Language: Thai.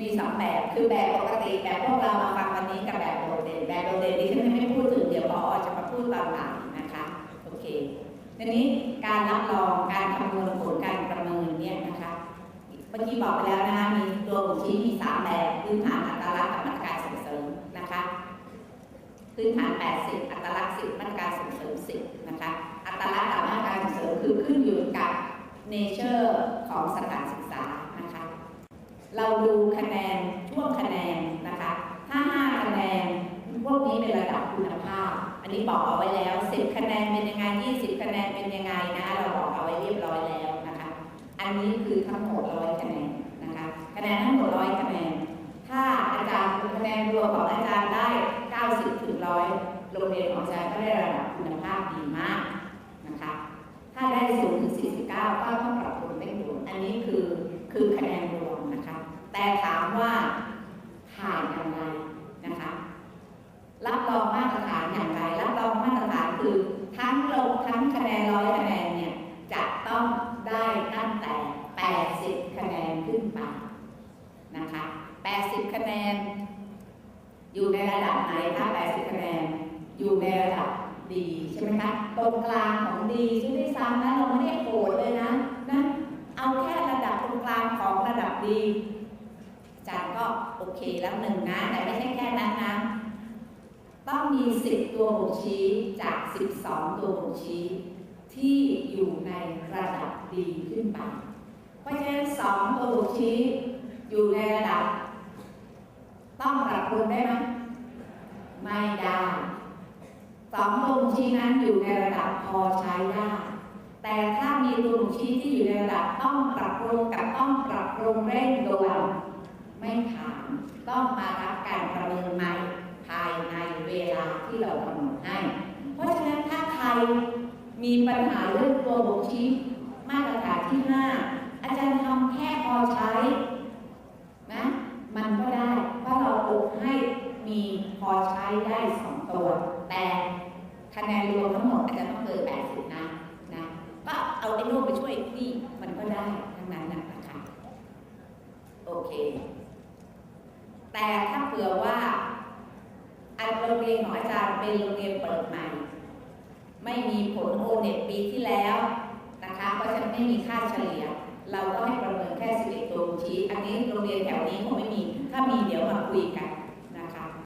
มีสองแบบคือแบบปกติแบบพวกเรามาฟังวันนี้กับแบบโดดเด่นแบบโดดเด่นดิฉันไม่พูดถึงเดี๋ยวพอจะมาพูดตอนหลังนะคะโอเคทีนี้การรับรองการคำนวณผลการประเมินเนี่ยนะคะเมื่อกี้บอกไปแล้วนะคะมีตัวบ่งชี้มีสามแบบพื้นฐานอัตลักษณ์กับมาตรการส่งเสริมนะคะพื้นฐาน 80 อัตลักษณ์ 10 มาตรการส่งเสริม 10 นะคะ อัตลักษณ์กับมาตรการส่งเสริมคือขึ้นอยู่กับเนเจอร์ของสถานศึกษานะคะ เราดู คะแนนช่วงคะแนนนะคะถ้า5คะแนนพวกนี้เป็นระดับคุณภาพ อันนี้บอกเอาไว้แล้ว 10 คะแนนเป็นยังไง 20 คะแนนเป็นยังไงนะเราบอกเอาไว้เรียบร้อยแล้วนะคะ อันนี้คือทั้งหมดร้อยคะแนนนะคะ คะแนนทั้งหมดร้อยคะแนน ถ้าอาจารย์คะแนนรวมของอาจารย์ได้ 90ถึง100 โรงเรียนของอาจารย์ก็ได้ระดับคุณภาพดีมากนะคะ ถ้าได้สูงถึง49 ก็ต้องปรับปรุงเร่งด่วนอันนี้คือคือคะแนนรวมนะ แต่ถามว่าผ่านอย่างไรนะคะ รับรองมาตรฐานอย่างไร รับรองมาตรฐานคือทั้งลงทั้งคะแนนร้อยคะแนนเนี่ยจะต้องได้ตั้งแต่ 80 คะแนนขึ้นไปนะคะ 80 คะแนน อยู่ในระดับไหนคะ 80 คะแนน อยู่ในระดับดีใช่ไหมคะ ตรงกลางของดีใช่ไหมซ้ำนะเราไม่ได้โหดเลยนะนะ เอาแค่ระดับตรงกลางของระดับดี จารย์ก็โอเคแล้วหนึ่งนะ แต่ไม่ใช่แค่นั้นนะ ต้องมี 10 ตัวบ่งชี้จาก 12 ตัวบ่งชี้ ที่อยู่ในระดับดีขึ้นไป เพราะฉะนั้น2ตัวบ่งชี้อยู่ในระดับ ต้องปรับปรุงได้ไหมไม่ได้สองตัวบ่งชี้นั้นอยู่ในระดับพอใช้ได้แต่ถ้ามีตัวบ่งชี้ที่อยู่ในระดับต้องปรับปรุงกับต้องปรับปรุงเร่งด่วน ไม่ผ่านต้องมารับการประเมินใหม่ภายในเวลาที่เรากำหนดให้ เพราะฉะนั้นถ้าใครมีปัญหาเรื่องตัวบ่งชี้มาตรฐานที่ 5 อาจารย์ทำแค่พอใช้นะมันก็ได้เพราะเราอบให้มีพอใช้ได้สองตัว แต่คะแนนรวมทั้งหมดอาจจะต้องเกิน80 นะนะก็เอาไอ้นู่นไปช่วยนี่มันก็ได้ทั้งนั้นนะคะโอเค แต่ถ้าเผื่อว่าอันโรงเรียนของอาจารย์เป็นโรงเรียนเปิดใหม่ ไม่มีผลโอเน็ตปีที่แล้วนะคะเพราะฉะนั้นไม่มีค่าเฉลี่ย เราก็ให้ประเมินแค่11ตัวชี้ อันนี้โรงเรียนแถวนี้คงไม่มี ถ้ามีเดี๋ยวมาคุยกัน